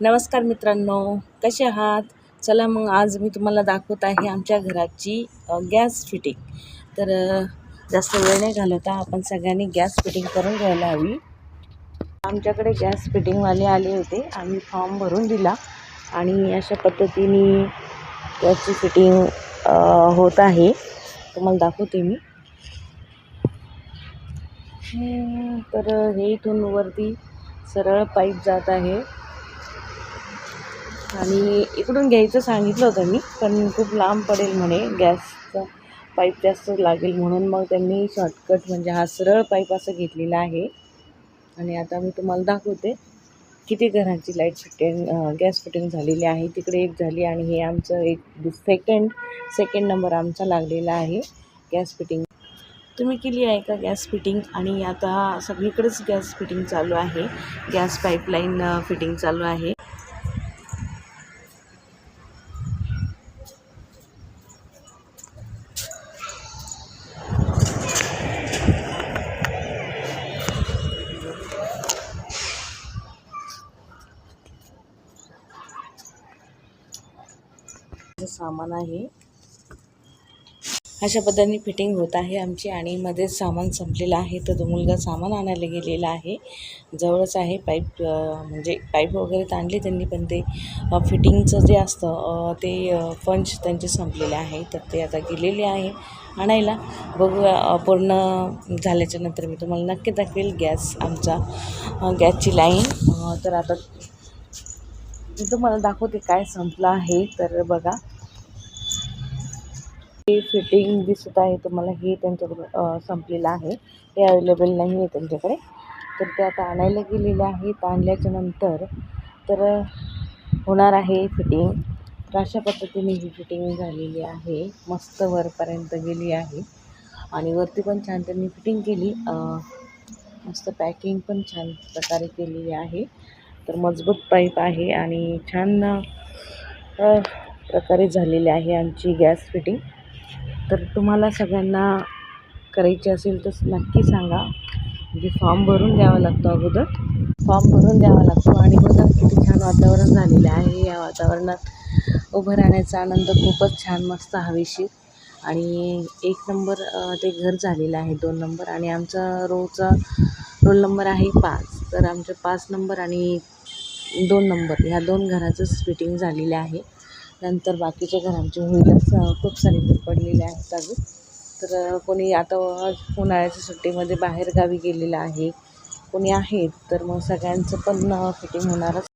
नमस्कार मित्रांनो कसे आहात? चला मग आज मी तुम्हाला दाखवत आहे आमच्या घराची गॅस फिटिंग. तर जास्त वेळ नाही घालवता आपण सगळ्यांनी गॅस फिटिंग करून घ्यायला हवी. आमच्याकडे गॅस फिटिंगवाले आले होते आम्ही फॉर्म भरून दिला आणि अशा पद्धतीने गॅसची फिटिंग होत आहे. तुम्हाला दाखवते मी. तर हे इथून वरती सरळ पाईप जात आहे. आणि इकडून घ्यायचं सांगितलं होतं मी पण खूप लांब पडेल म्हणे. गॅसचा पाईप जास्त लागेल म्हणून मग त्यांनी शॉर्टकट म्हणजे हा सरळ पाईप असं घेतलेला आहे. आणि आता मी तुम्हाला दाखवते किती घरांची लाइट फिटिंग गॅस फिटिंग झालेली आहे. तिकडे एक झाली आणि हे आमचं एक सेकंड सेकंड नंबर आमचा लागलेला आहे गॅस फिटिंग. तुम्ही केली आहे का गॅस फिटिंग? आणि आता सगळीकडेच गॅस फिटिंग चालू आहे. गॅस पाईपलाईन फिटिंग चालू आहे. जे सामान आहे. अशा पद्धतीने फिटिंग होत आहे आमची आणि मध्येच सामान संपलेलं आहे. तर तो मुलगा सामान आणायला गेलेला आहे. जवळच आहे पाईप म्हणजे पाईप वगैरे ताणले त्यांनी पण ते फिटिंगचं जे असतं ते पंच त्यांचे संपलेले आहे. तर ते आता गेलेले आहे आणायला. बघूया पूर्ण झाल्याच्यानंतर मी तुम्हाला नक्की दाखवेल गॅस आमचा गॅसची लाईन. तर आता मी तुम्हाला दाखवते काय संपलं आहे तर बघा. हे फिटिंग दिसत आहे तुम्हाला हे त्यांच्याकडून संपलेलं आहे. हे अवेलेबल नाही आहे त्यांच्याकडे. तर ते आता आणायला गेलेले आहेत. आणल्याच्या नंतर तर होणार आहे फिटिंग तर अशा पद्धतीने ही फिटिंग झालेली आहे. मस्त वरपर्यंत गेली आहे. आणि वरती पण छान त्यांनी फिटिंग केली. मस्त पॅकिंग पण छान प्रकारे केलेली आहे. तर मजबूत पाईप आहे आणि छान प्रकारे झालेली आहे आमची गॅस फिटिंग. तर तुम्हाला सगळ्यांना करायची असेल तर नक्की सांगा. म्हणजे फॉर्म भरून द्यावा लागतो अगोदर. फॉर्म भरून द्यावा लागतो आणि बघा किती छान वातावरण झालेलं आहे. या वातावरणात उभं राहण्याचा आनंद खूपच छान मस्त हवेशीर. आणि एक नंबर ते घर झालेलं आहे दोन नंबर. आणि आमचा रोचा रोल नंबर आहे पाच. तर आमचे पाच नंबर आणि दोन नंबर. ह्या दोन घराचंच फिटिंग झालेलं आहे. नंतर बाकीच्या घरांचे होईलच. खूप सारे पडलेले आहेत अजून. तर कोणी आता उन्हाळ्याच्या सुट्टीमध्ये बाहेरगावी गेलेलं आहे. कोणी आहेत तर मग सगळ्यांचं पण फिटिंग होणारच.